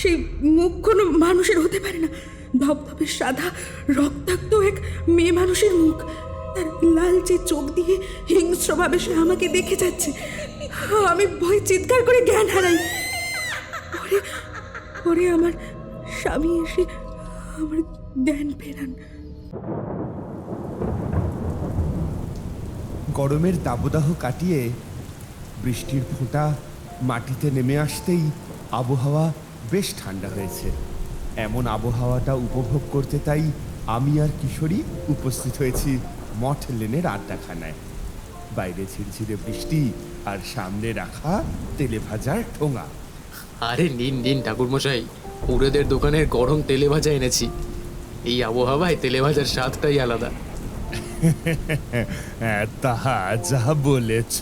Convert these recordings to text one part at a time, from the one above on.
সেই মুখ কোনো মানুষের হতে পারে না। ধবধবে সাদা, রক্তাক্ত এক মেয়ে মানুষের মুখ। তার লালচে চোখ দিয়ে হিংস্রভাবে সে আমাকে দেখে যাচ্ছে। আমি ভয় চিৎকার করে জ্ঞান হারাই। পরে পরে আমার স্বামী এসে আমার জ্ঞান ফেরান। গরমের দাবদাহ কাটিয়ে বৃষ্টির ফোঁটা মাটিতে নেমে আসতেই আবহাওয়া বেশ ঠান্ডা হয়েছে। এমন আবহাওয়াটা উপভোগ করতে তাই আমি আর কিশোরী উপস্থিত হয়েছি মঠ লেনের আড্ডাখানায়। বাইরে ঝিরঝিরে বৃষ্টি আর সামনে রাখা তেলে ভাজার ঠোঙা। আরে নিন নিন ঠাকুরমশাই পুরেদের দোকানের গরম তেলে ভাজা এনেছি। এই আবহাওয়ায় তেলে ভাজার স্বাদটাই আলাদা। হ্যাঁ, তাহা যা বলেছ।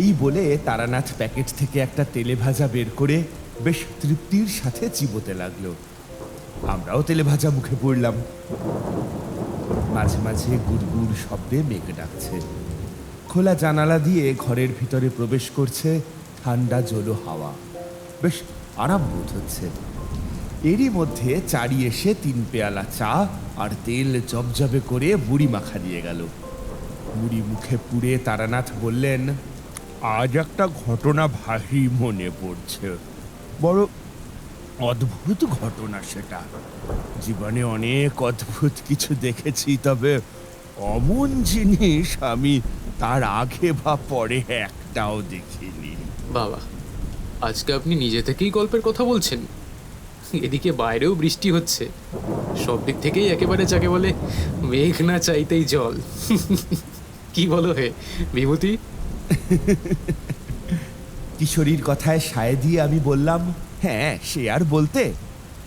এই বলে তারানাথ প্যাকেট থেকে একটা তেলে ভাজা বের করে বেশ তৃপ্তির সাথে চিবোতে লাগল। আমরাও তেলে ভাজা মুখে পড়লাম। মাঝে মাঝে গুড়গুড় শব্দে মেঘ ডাকছে। খোলা জানালা দিয়ে ঘরের ভিতরে প্রবেশ করছে ঠান্ডা জলো হাওয়া। বেশ আরাম বোধ হচ্ছে। এরই মধ্যে চারি এসে তিন পেয়ালা চা আর তেল জবজবে করে বুড়ি মাখা দিয়ে গেল। বুড়ি মুখে পুড়ে তারানাথ বললেন, আজ একটা ঘটনা ভারী মনে পড়ছে। বড় অদ্ভুত ঘটনা সেটা। জীবনে অনেক অদ্ভুত কিছু দেখেছি তবে অমন জিনিস আমি তার আগে বা পরে একটাও দেখিনি। বাবা আজকে আপনি নিজে থেকেই গল্পের কথা বলছেন। এদিকে বাইরেও বৃষ্টি হচ্ছে। সব দিক থেকেই একেবারে যাকে বলে মেঘ না চাইতেই জল। কি বলো হে বিভূতি? কিশোরীর কথায় সায় দিয়ে আমি বললাম হ্যাঁ সে আর বলতে।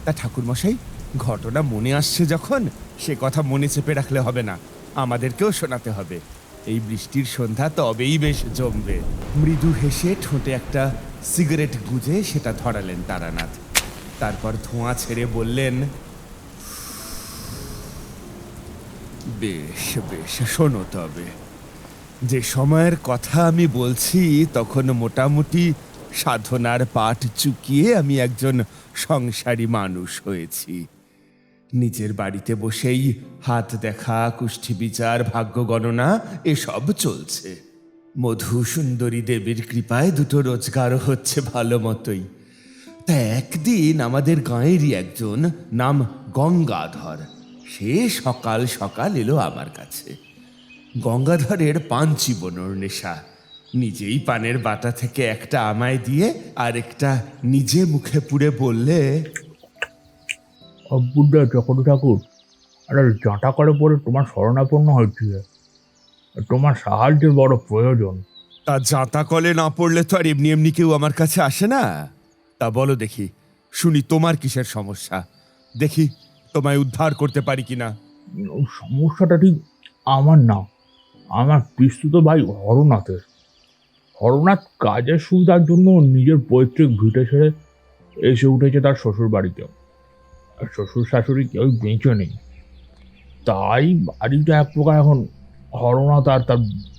তা ঠাকুরমশাই, ঘটনা মনে আসছে যখন, সে কথা মনে চেপে রাখলে হবে না। আমাদেরকেও শোনাতে হবে। এই বৃষ্টির সন্ধ্যা তবেই বেশ জমবে। মৃদু হেসে ঠোঁটে একটা সিগারেট গুজে সেটা ধরালেন তারানাথ। তারপর ধোঁয়া ছেড়ে বললেন, বেশ বেশ, শোনো তবে। যে সময়ের কথা আমি বলছি, তখন মোটামুটি সাধনার পাঠ চুকিয়ে আমি একজন সংসারী মানুষ হয়েছি। নিজের বাড়িতে বসেই হাত দেখা, কুষ্ঠি বিচার, ভাগ্য গণনা, এসব চলছে। মধু সুন্দরী দেবীর কৃপায় দুটো রোজগারও হচ্ছে ভালো মতোই। তা একদিন আমাদের গাঁয়েরই একজন, নাম গঙ্গাধর। সে সকাল সকাল এলো আমার কাছে। গঙ্গাধরের পান চিবনোর নেশা। নিজেই পানের বাটা থেকে একটা আমায় দিয়ে আর একটা নিজে মুখে পুড়ে বললে বুদ্ধা চকরি ঠাকুর আরে জাঁটা করে পরে তোমার শরণাপন্ন হয়েছে তোমার সাহায্যের বড় প্রয়োজন। তা জাঁতা কলে না পড়লে তো আর এমনি এমনি কেউ আমার কাছে আসে না? তা বলো দেখি শুনি তোমার কিসের সমস্যা? দেখি তোমায় উদ্ধার করতে পারি কিনা? সমস্যাটা ঠিক আমার না। আমার পিস্তুত ভাই হরনাথের হরনাথ কাজের সুবিধার জন্য নিজের পৈতৃক ভিটে ছেড়ে এসে উঠেছে তার শ্বশুর বাড়িতে শ্বশুর শাশুড়ি কেউ বেঁচে নেই। তাই বাড়িটা এক প্রকার এখন হরনাথ আর তার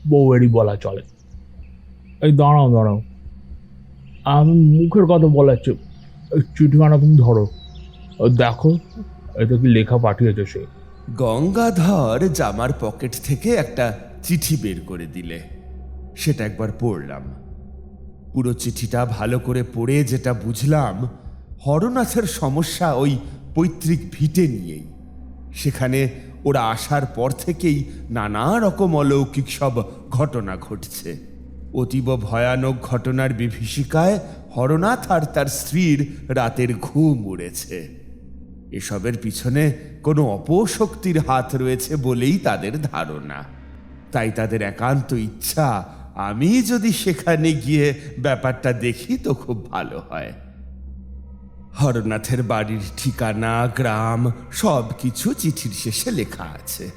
বউয়েরই বলা চলে। এই দাঁড়াও দাঁড়াও। আমি মুখের কথা বলাচ্ছি। চিঠিখানা তুমি ধরো। দেখো এটা কি লেখা পাঠিয়েছে সে। গঙ্গাধর জামার পকেট থেকে একটা চিঠি বের করে দিলে। সেটা একবার পড়লাম। পুরো চিঠিটা ভালো করে পড়ে যেটা বুঝলাম, হরনাথের সমস্যা ওই পৈতৃক ভিটে নিয়েই। সেখানে ওরা আসার পর থেকেই নানা রকম অলৌকিক সব ঘটনা ঘটছে। অতীব ভয়ানক ঘটনার বিভীষিকায় হরনাথ আর তার স্ত্রীর রাতের ঘুম উড়েছে। এসবের পিছনে কোনো অপশক্তির হাত রয়েছে বলেই তাদের ধারণা। তাই তাদের একান্ত ইচ্ছা। আমি যদি সেখানে গিয়ে ব্যাপারটা দেখি তো খুব ভালো হয়। হরনাথের বাড়ির ঠিকানা, গ্রাম সব কিছু চিঠির শেষে লেখা আছে।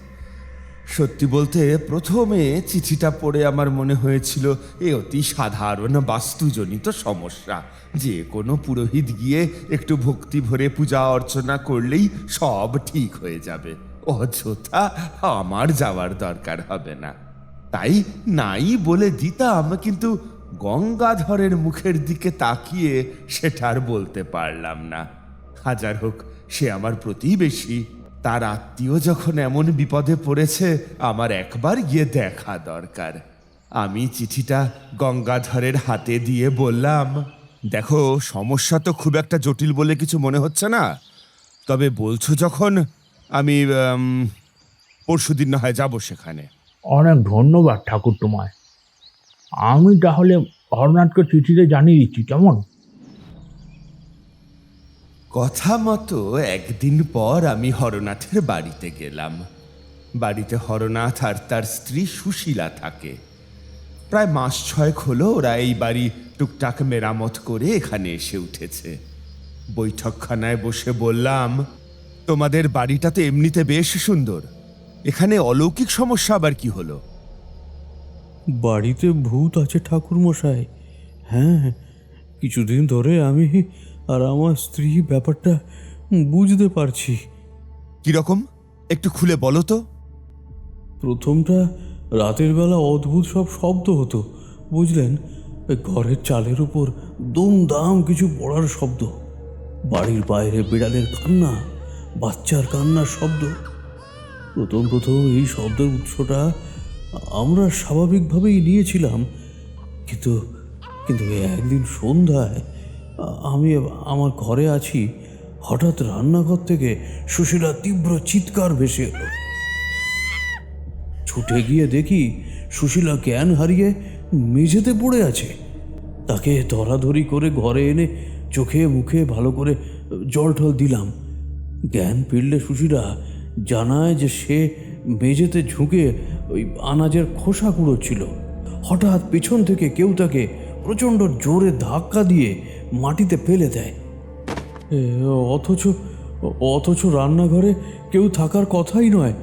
সত্যি বলতে প্রথমে চিঠিটা পড়ে আমার মনে হয়েছিল, এ অতি সাধারণ বাস্তুজনিত সমস্যা। যে কোনো পুরোহিত গিয়ে একটু ভক্তি ভরে পূজা অর্চনা করলেই সব ঠিক হয়ে যাবে। অযথা আমার যাওয়ার দরকার হবে না। তাই নাই বলে দিতাম, কিন্তু গঙ্গাধরের মুখের দিকে তাকিয়ে সেটা আর বলতে পারলাম না। হাজার হোক সে আমার প্রতিবেশী, তার আত্মীয় যখন এমন বিপদে পড়েছে, আমার একবার গিয়ে দেখা দরকার। আমি চিঠিটা গঙ্গাধরের হাতে দিয়ে বললাম, দেখো, সমস্যা তো খুব একটা জটিল বলে কিছু মনে হচ্ছে না। তবে বলছো যখন আমি পরশু দিন না হয় যাব সেখানে। অনেক ধন্যবাদ ঠাকুর তোমায়। আমি তাহলে হরনাথকে চিঠিতে জানিয়ে দিচ্ছি কেমন? কথা মতো একদিন পর আমি হরনাথের বাড়িতে গেলাম। বাড়িতে হরনাথ আর তার স্ত্রী সুশীলা থাকে। প্রায় মাস ছয়েক হলো ওরা এই বাড়ি টুকটাক মেরামত করে এখানে এসে উঠেছে। বৈঠকখানায় বসে বললাম তোমাদের বাড়িটা তো এমনিতে বেশ সুন্দর। এখানে অলৌকিক সমস্যা আবার কি হলো? বাড়িতে ভূত আছে ঠাকুর মশাই হ্যাঁ কিছুদিন ধরে আমি আর আমার স্ত্রী ব্যাপারটা বুঝতে পারছি। কীরকম? একটু খুলে বলো তো। প্রথমটা রাতের বেলা অদ্ভুত সব শব্দ হতো বুঝলেন? ঘরের চালের উপর দুমদাম কিছু পড়ার শব্দ। বাড়ির বাইরে বিড়ালের কান্না বাচ্চার কান্নার শব্দ। প্রথম প্রথম এই শব্দের উৎসটা আমরা স্বাভাবিকভাবেই নিয়েছিলাম। কিন্তু কিন্তু একদিন সন্ধ্যায় আমি আমার ঘরে আছি, হঠাৎ রান্নাঘর থেকে সুশীলা তীব্র চিৎকার ভেসে এলো। ছুটে গিয়ে দেখি সুশীলা জ্ঞান হারিয়ে মেঝেতে পড়ে আছে। তাকে ধরাধরি করে ঘরে এনে চোখে মুখে ভালো করে জল টল দিলাম। জ্ঞান ফিরলে সুশীলা জানায় যে সে মেঝেতে ঝুঁকে ওই আনাজের খোসা কুড়োচ্ছিল। হঠাৎ পিছন থেকে কেউ তাকে প্রচণ্ড জোরে ধাক্কা দিয়ে মাটিতে ফেলে দেয়। অথচ অথচ রান্নাঘরে কেউ থাকার কথাই নয়।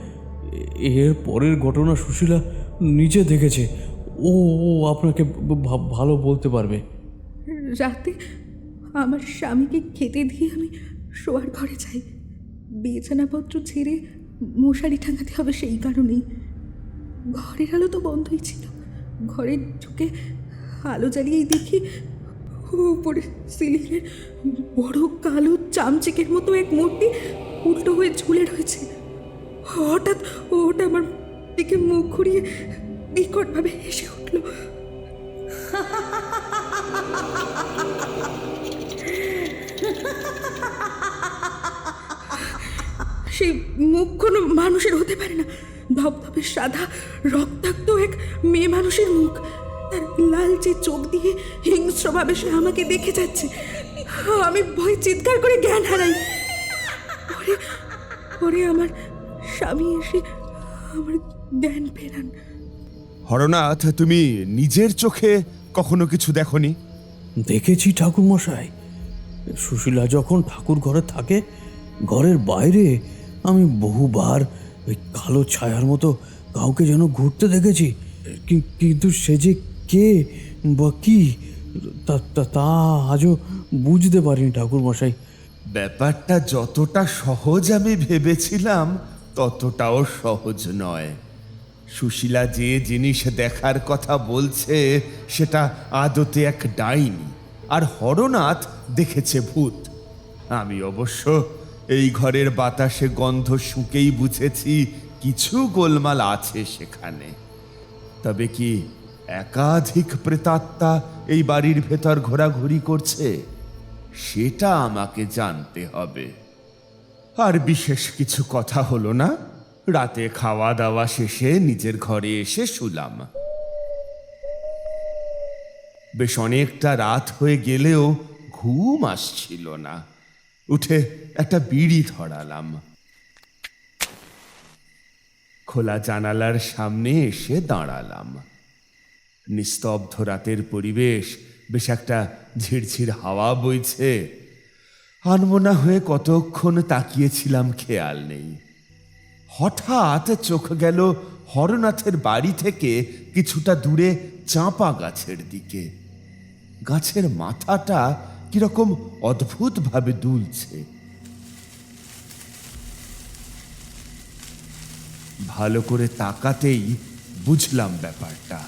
এর পরের ঘটনা সুশীলা নিজে দেখেছে। ও ও আপনাকে ভালো বলতে পারবে। রাতে আমার স্বামীকে খেতে দিয়ে আমি শোয়ার ঘরে যাই। বিছানাপত্র ছেড়ে মশারি টাঙাতে হবে সেই কারণেই। ঘরের আলো তো বন্ধই ছিল। ঘরে ঢুকে আলো জ্বালিয়েই দেখি উপরে সিলিংয়ের বড় কালো চামচিকের মতো এক মূর্তি উল্টো হয়ে ঝুলে রয়েছে। হঠাৎ ওটা আমার দিকে মুখ ঘুরিয়ে বিকটভাবে হেসে উঠল। সেই মুখ কোনো মানুষের হতে পারে না। ধবধবে সাদা রক্তাক্ত এক মেয়ে মানুষের মুখ। তার লালচে চোখ দিয়ে হিংস্রভাবে সে আমাকে দেখে যাচ্ছে। আমি ভয় চিৎকার করে জ্ঞান হারাই। পরে পরে আমার স্বামী এসে আমার জ্ঞান ফেরান। হরনাথ তুমি নিজের চোখে কখনো কিছু দেখনি? দেখেছি ঠাকুর মশাই সুশীলা যখন ঠাকুর ঘরে থাকে ঘরের বাইরে আমি বহুবার ওই কালো ছায়ার মতো কাউকে যেন ঘুরতে দেখেছি। কিন্তু সে যে কে বা কি, তা- আজও বুঝতে পারিনি ঠাকুর মশাই ব্যাপারটা যতটা সহজ আমি ভেবেছিলাম, ততটাও সহজ নয়। সুশীলা যে জিনিস দেখার কথা বলছে, সেটা আদতে এক ডাইনি, আর হরনাথ দেখেছে ভূত। আমি অবশ্য এই ঘরের বাতাসে গন্ধ শুকেই বুঝেছি কিছু গোলমাল আছে সেখানে। তবে কি একাধিক প্রেতাত্মা এই বাড়ির ভেতর ঘোরাঘুরি করছে? সেটা আমাকে জানতে হবে। আর বিশেষ কিছু কথা হলো না? রাতে খাওয়া দাওয়া শেষে নিজের ঘরে এসে শুলাম। বেশ অনেকটা রাত হয়ে গেলেও ঘুম আসছিল না। উঠে একটা বিড়ি ধরালাম। খোলা জানালার সামনে এসে দাঁড়ালাম। নিস্তব্ধ রাতের পরিবেশ, বেশ একটা ঝিরঝির হাওয়া বইছে। আনমনা হয়ে কতক্ষণ তাকিয়েছিলাম খেয়াল নেই। হঠাৎ চোখ গেল হরনাথের বাড়ি থেকে কিছুটা দূরে চাঁপা গাছের দিকে। গাছের মাথাটা কীরকম অদ্ভুতভাবে দুলছে। ভালো করে তাকাতেই বুঝলাম ব্যাপারটা।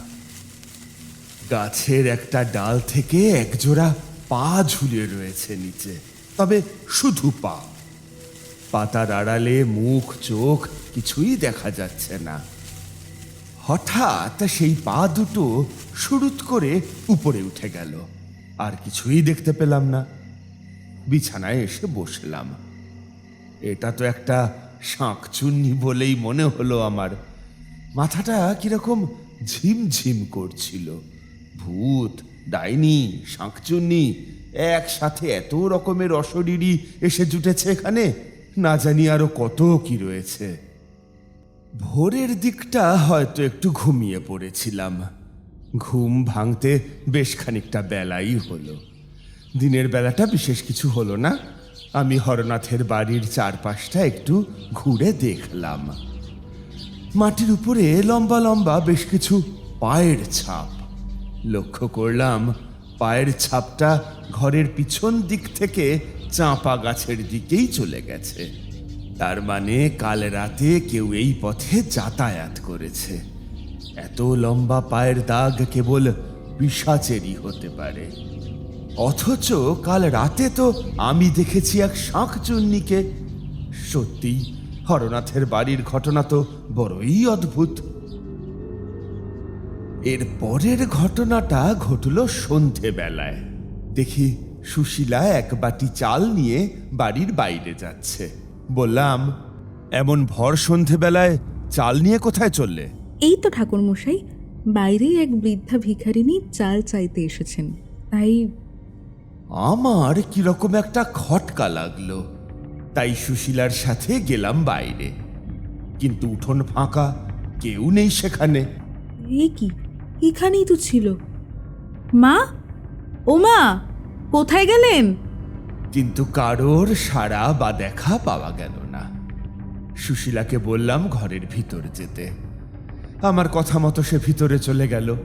গাছের একটা ডাল থেকে একজোড়া পা ঝুলে রয়েছে নিচে, তবে শুধু পা। পাতার আড়ালে মুখ, চোখ কিছুই দেখা যাচ্ছে না। হঠাৎ সেই পা দুটো শুরুত করে উপরে উঠে গেল। আর কিছুই দেখতে পেলাম না। বিছানায় এসে বসলাম। এটা তো একটা শাঁকচুন্নি বলেই মনে হলো আমার। মাথাটা কীরকম ঝিমঝিম করছিল। ভূত, ডাইনি শাঁকচুন্নি একসাথে এত রকমের অশরীরই এসে জুটেছে এখানে, না জানি আরও কত কি রয়েছে। ভোরের দিকটা হয়তো একটু ঘুমিয়ে পড়েছিলাম। ঘুম ভাঙতে বেশ খানিকটা বেলাই হলো। দিনের বেলাটা বিশেষ কিছু হলো না। আমি হরনাথের বাড়ির চারপাশটা একটু ঘুরে দেখলাম। মাটির উপরে লম্বা লম্বা বেশ কিছু পায়ের ছাপ। লক্ষ্য করলাম, পায়ের ছাপটা ঘরের পিছন দিক থেকে চাঁপা গাছের দিকেই চলে গেছে। তার মানে কাল রাতে কেউ এই পথে যাতায়াত করেছে। এত লম্বা পায়ের দাগ কেবল পিসাচেরই হতে পারে। অথচ কাল রাতে তো আমি দেখেছি এক শাঁখচুন্নিকে সত্যি হরনাথের বাড়ির ঘটনা তো বড়ই অদ্ভুত। এর পরের ঘটনাটা ঘটল সন্ধেবেলায়। দেখি সুশীলা এক বাটি চাল নিয়ে বাড়ির বাইরে যাচ্ছে। বললাম, এমন ভর সন্ধেবেলায় চাল নিয়ে কোথায় চললে? এই তো ঠাকুরমশাই বাইরেই এক বৃদ্ধা ভিখারিনী চাল চাইতে এসেছেন। তাই আমার কীরকম একটা খটকা লাগল। তাই সুশীলার সাথে গেলাম বাইরে। কিন্তু উঠোন ফাঁকা কেউ নেই সেখানে। এ কি? এখানেই তো ছিল। মা? ও মা কোথায় গেলেন? কিন্তু কারোর সাড়া বা দেখা পাওয়া গেল না। সুশীলাকে বললাম ঘরের ভিতর যেতে। আমার কথা মতো সে ভিতরে চলে গেল।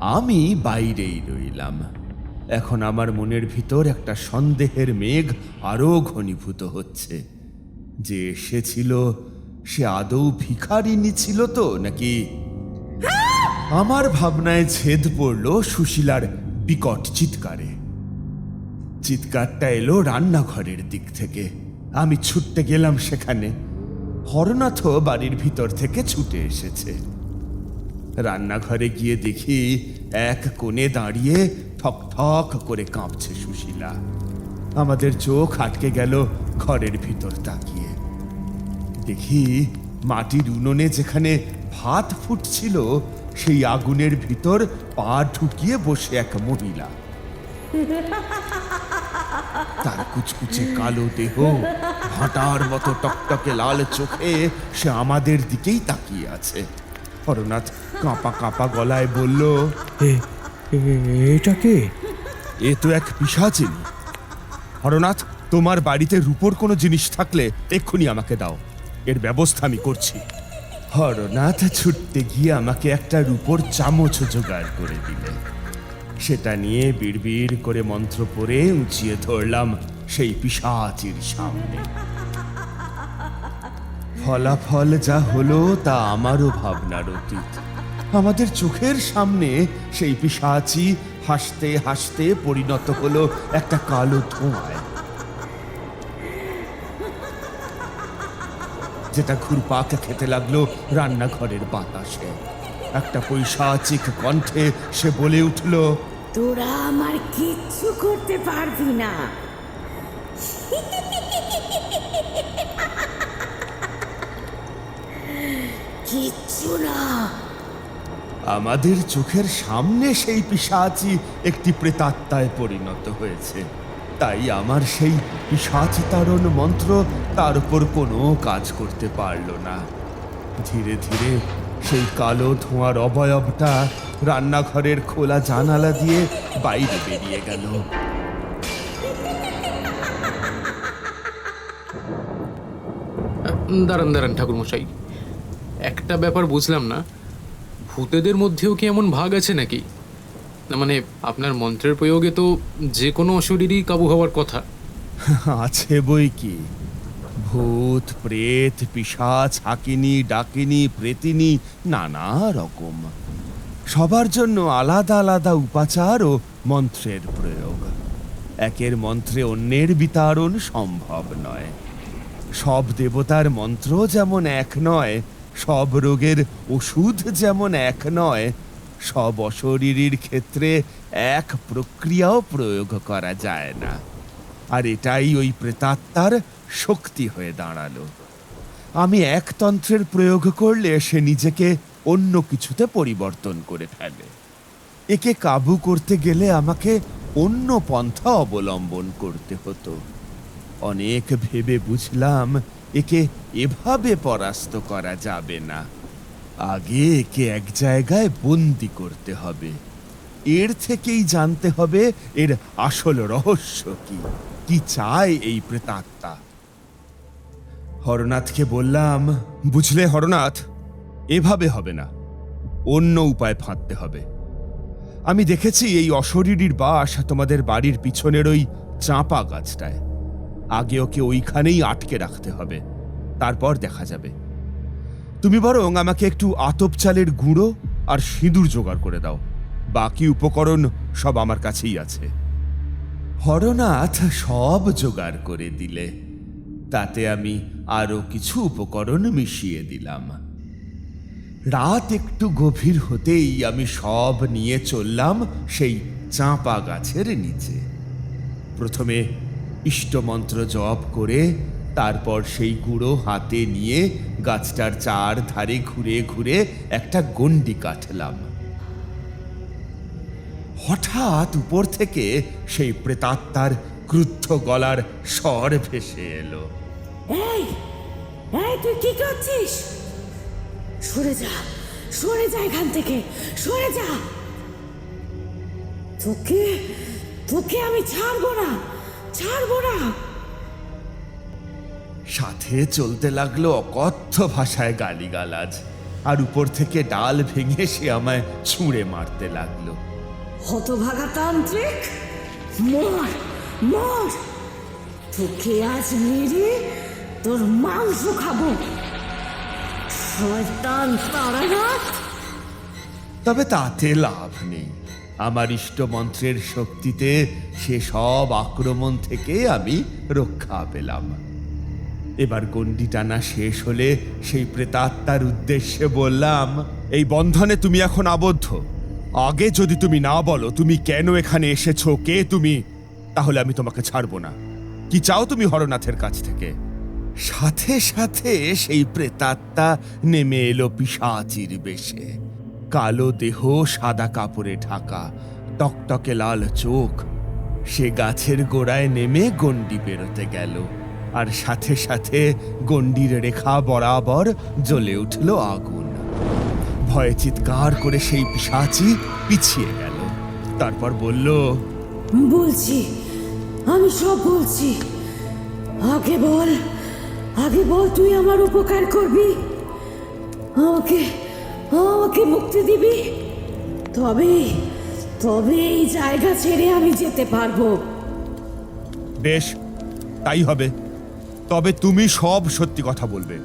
আমি বাইরেই রইলাম। এখন আমার মনের ভিতর একটা সন্দেহের মেঘ আরও ঘনীভূত হচ্ছে। যে এসেছিল সে আদৌ ভিখারিনী ছিল তো নাকি? আমার ভাবনায় ছেদ পড়ল সুশীলার বিকট চিৎকারে। চিৎকারটা এলো রান্নাঘরের দিক থেকে। আমি ছুটতে গেলাম সেখানে। হরনাথ বাড়ির ভিতর থেকে ছুটে এসেছে। রান্নাঘরে গিয়ে দেখি এক কোণে দাঁড়িয়ে ঠক ঠক করে কাঁপছে সুশীলা। আমাদের চোখ আটকে গেল ঘরের ভিতর তাকিয়ে। দেখি মাটির উনুনে যেখানে ভাত ফুটছিল, সেই আগুনের ভিতর পা ঢুকিয়ে বসে এক মহিলা। তার কুচকুচে কালো দেহ, ভাটার মতো টকটকে লাল চোখে সে আমাদের দিকেই তাকিয়ে আছে। হরনাথ কাঁপা কাঁপা গলায় বলল এটা কে? এ তো এক পিসাচিনী। হরনাথ তোমার বাড়িতে রূপোর কোনো জিনিস থাকলে এক্ষুনি আমাকে দাও। এর ব্যবস্থা আমি করছি। হরনাথ ছুটতে গিয়ে আমাকে একটা রূপোর চামচ জোগাড় করে দিলেন। সেটা নিয়ে বিড়বিড় করে মন্ত্র পড়ে উঁচিয়ে ধরলাম সেই পিসাচির সামনে। ফলাফল যা হলো তা আমারও ভাবনার অতীত। আমাদের চোখের সামনে সেই পিসাচি হাসতে হাসতে পরিণত হলো একটা কালো ধোঁয়ায়। যেটা ঘুরপাক খেতে লাগল রান্নাঘরের বাতাসে। একটা পৈশাচিক কণ্ঠে সে বলে উঠল, তোরা আমার কিচ্ছু করতে পারবি না। কিচ্ছু না। আমাদের চোখের সামনে সেই পিসাচি একটি প্রেতাত্মায় পরিণত হয়েছে। তাই আমার সেই পিসাচ তাড়ন মন্ত্র তার উপর কোনো কাজ করতে পারল না। ধীরে ধীরে সেই কালো ধোঁয়ার অবয়বটা রান্নাঘরের খোলা জানালা দিয়ে বাইরে বেরিয়ে গেল। দাঁড়ান দাঁড়ান ঠাকুরমশাই। একটা ব্যাপার বুঝলাম না। ভূতেদের মধ্যেও কি এমন ভাগ আছে নাকি? না মানে আপনার মন্ত্রের প্রয়োগে তো যে কোনো অশরীরই কাবু হওয়ার কথা। আছে বই কি? ভূত, প্রেত, পিশাচ, হাকিনি, ডাকিনি, প্রেতিনি, নানা রকম। সবার জন্য আলাদা আলাদা উপাচার ও মন্ত্রের প্রয়োগ। একের মন্ত্রে অন্যের বিতাড়ন সম্ভব নয়। সব দেবতার মন্ত্র যেমন এক নয় সব রোগের ওষুধ যেমন এক নয়, সব অশরীরীর ক্ষেত্রে এক প্রক্রিয়াও প্রয়োগ করা যায় না। আর এটাই ওই প্রেতাত্মার শক্তি হয়ে দাঁড়াল। আমি এক তন্ত্রের প্রয়োগ করলে সে নিজেকে অন্য কিছুতে পরিবর্তন করে ফেলে। একে কাবু করতে গেলে আমাকে অন্য পন্থা অবলম্বন করতে হতো। অনেক ভেবে বুঝলাম একে এভাবে পরাস্ত করা যাবে না। আগে একে এক জায়গায় বন্দি করতে হবে। এর থেকেই জানতে হবে এর আসল রহস্য কি। কি চায় এই প্রেতাত্মা? হরনাথকে বললাম, বুঝলে হরনাথ, এভাবে হবে না। অন্য উপায় ফাঁদতে হবে। আমি দেখেছি এই অশরীরীর বাস তোমাদের বাড়ির পিছনের ওই চাঁপা গাছটায়। আগে ওকে ওইখানেই আটকে রাখতে হবে। তারপর দেখা যাবে। তুমি বরং আমাকে একটু আতপ চালের গুঁড়ো আর সিঁদুর জোগাড় করে দাও। বাকি উপকরণ সব আমার কাছেই আছে। হরনাথ সব জোগাড় করে দিলে। তাতে আমি আরও কিছু উপকরণ মিশিয়ে দিলাম। রাত একটু গভীর হতেই আমি সব নিয়ে চললাম সেই চাঁপা গাছের নিচে। প্রথমে ইষ্টমন্ত্র জপ করে তারপর সেই গুঁড়ো হাতে নিয়ে গাছটার চার ধারে ঘুরে ঘুরে একটা গণ্ডি কাটলাম। হঠাৎ উপর থেকে সেই প্রেতাত্মার ক্রুদ্ধ গলার স্বর ভেসে এলো। তুই কি করছিস? সরে যা সরে যা এখান থেকে, সরে যা। তোকে তোকে আমি ছাড়বো না। ছাড়বো না। সাথে চলতে লাগল অকথ্য ভাষায় গালিগালাজ। আর উপর থেকে ডাল ভেঙে সে আমায় ছুঁড়ে মারতে লাগল। হতভাগা তান্ত্রিক মর মর। তোকে আজ মেরে তোর মাংস খাব। শয়তান তারানাথ। তবে তাতে লাভ নেই। আমার ইষ্টমন্ত্রের শক্তিতে সে সব আক্রমণ থেকে আমি রক্ষা পেলাম। এবার গণ্ডি টানা শেষ হলে সেই প্রেতাত্মার উদ্দেশ্যে বললাম, এই বন্ধনে তুমি এখন আবদ্ধ। আগে যদি তুমি না বলো, তুমি কেন এখানে এসেছ, কে তুমি, তাহলে আমি তোমাকে ছাড়বো না। কি চাও তুমি হরনাথের কাছ থেকে? সাথে সাথে সেই প্রেতাত্মা নেমে এলো পিসাচির বেশে। কালো দেহ সাদা কাপড়ে ঢাকা, টকটকে লাল চোখ। সে গাছের গোড়ায় নেমে গণ্ডি বেরোতে গেল, আর সাথে সাথে গণ্ডির রেখা বরাবর জ্বলে উঠল আগুন। ভয়ে চিৎকার করে সেই পিসাচি পিছিয়ে গেল। তারপর বলল, বলছি, আমি সব বলছি। আগে বল আগে বল, তুই আমার উপকার করবি? আমাকে আমাকে মুক্তি দিবি? তবে তবে এই জায়গা ছেড়ে আমি যেতে পারব। বেশ তাই হবে। তবে তুমি সব সত্যি কথা বলবে।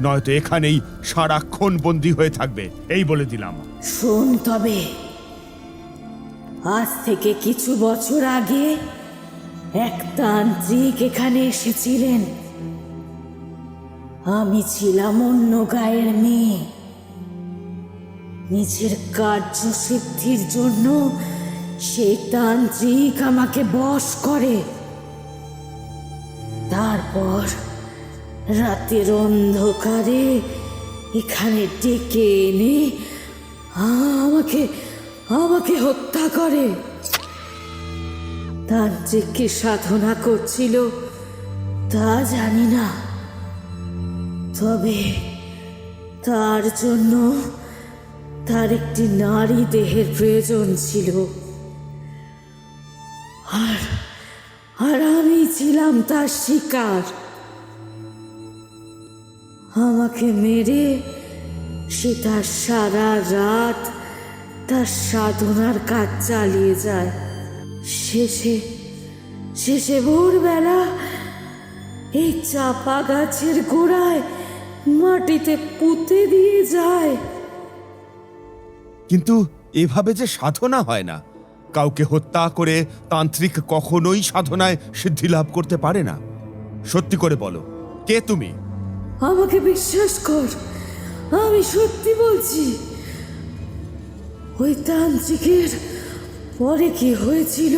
নয়তো এখানেই সারাক্ষণ বন্দী হয়ে থাকবে এই বলে দিলাম। শোন তবে আজ থেকে কিছু বছর আগে এক তান্ত্রিক এখানে এসেছিলেন। আমি ছিলাম অন্য গায়ের মেয়ে। নিজের কার্যসিদ্ধির জন্য সেই তান্ত্রিক আমাকে বশ করে। তারপর রাতের অন্ধকারে এখানে ডেকে এনে আমাকে আমাকে হত্যা করে। তান্ত্রিক কি সাধনা করছিল, তা জানি না। তবে তার জন্য তার একটি নারী দেহের প্রয়োজন ছিল। আর আর আমি ছিলাম তার শিকার। আমাকে মেরে সে তার সারা রাত তার সাধনার কাজ চালিয়ে যায়। শেষে শেষে ভোরবেলা এই চাপা গাছের গোড়ায় মাটিতে পুঁতে দিয়ে যায়। কিন্তু এভাবে যে সাধনা হয় না, কাউকে হত্যা করে তান্ত্রিক কখনোই সাধনায় সিদ্ধি লাভ করতে পারে না। সত্যি করে বলো, কে তুমি? আমাকে বিশ্বাস কর, আমি সত্যি বলছি, ওই তান্ত্রিকের পরে কি হয়েছিল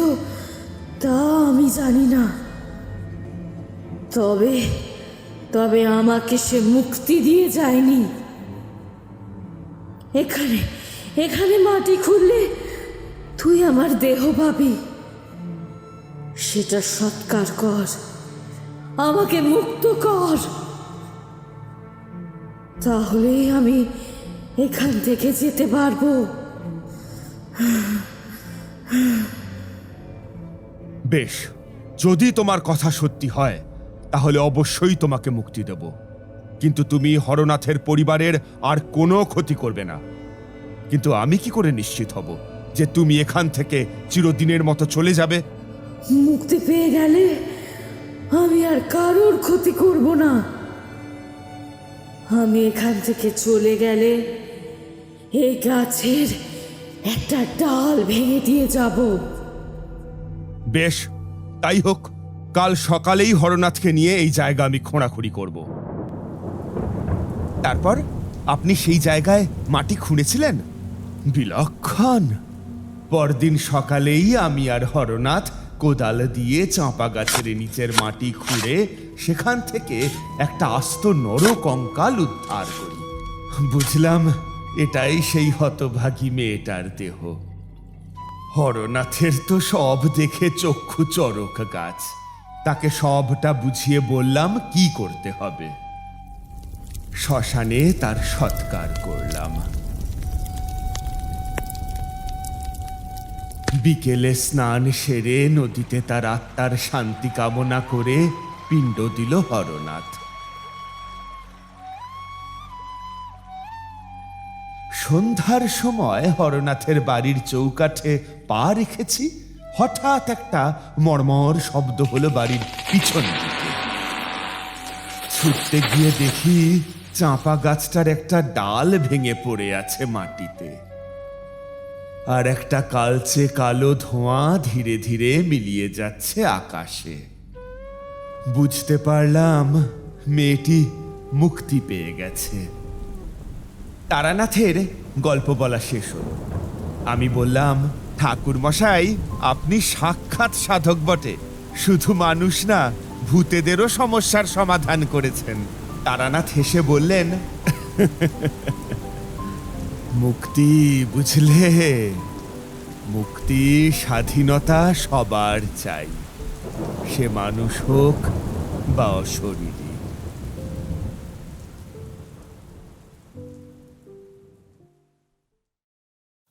তা আমি জানি না। তবে তবে আমাকে সে মুক্তি দিয়ে যায়নি। এখানে এখানে মাটি খুললে তুই আমার দেহ পাবি। সেটা সৎকার কর। আমাকে মুক্ত কর। তাহলেই আমি এখান থেকে যেতে পারব। বেশ, যদি তোমার কথা সত্যি হয়, তাহলে অবশ্যই তোমাকে মুক্তি দেব। কিন্তু তুমি হরনাথের পরিবারের আর কোনো ক্ষতি করবে না। কিন্তু আমি কি করে নিশ্চিত হব যে তুমি এখান থেকে চিরদিনের মতো চলে যাবে? মুক্তি পেয়ে গেলে আমি আর কারোর ক্ষতি করব না। আমি এখান থেকে চলে গেলে এই গাছের একটা ডাল ভেঙে দিয়ে যাব। বেশ তাই হোক কাল সকালেই হরনাথকে নিয়ে এই জায়গা আমি খোঁড়াখুড়ি করব। তারপর আপনি সেই জায়গায় মাটি খুঁড়েছিলেন? বিলক্ষণ। পরদিন সকালেই আমি আর হরনাথ কোদাল দিয়ে চাঁপা গাছের নিচের মাটি খুঁড়ে সেখান থেকে একটা আস্ত নর কঙ্কাল উদ্ধার করি। বুঝলাম, এটাই সেই হতভাগী মেয়েটার দেহ। হরনাথের তো সব দেখে চক্ষু চরক গাছ। তাকে সবটা বুঝিয়ে বললাম, কি করতে হবে? শ্মশানে তার সৎকার করলাম। বিকেলে স্নান সেরে নদীতে তার আত্মার শান্তি কামনা করে পিণ্ড দিল হরনাথ। সন্ধ্যার সময় হরনাথের বাড়ির চৌকাঠে পা রেখেছি, হঠাৎ একটা মর্মর শব্দ হলো বাড়ির পিছন দিকে। ছুটতে গিয়ে দেখি চাঁপা গাছটার একটা ডাল ভেঙে পড়ে আছে মাটিতে। আর একটা কালচে কালো ধোঁয়া ধীরে ধীরে মিলিয়ে যাচ্ছে আকাশে। বুঝতে পারলাম, মেয়েটি মুক্তি পেয়ে গেছে। তারানাথের গল্প বলা শেষ হলো। আমি বললাম ঠাকুর মশাই আপনি সাক্ষাৎ সাধক বটে। শুধু মানুষ না, ভূতেদেরও সমস্যার সমাধান করেছেন। তারানাথ হেসে বললেন মুক্তি বুঝলে? মুক্তি স্বাধীনতা সবার চাই। সে মানুষ হোক বা অশরীরী।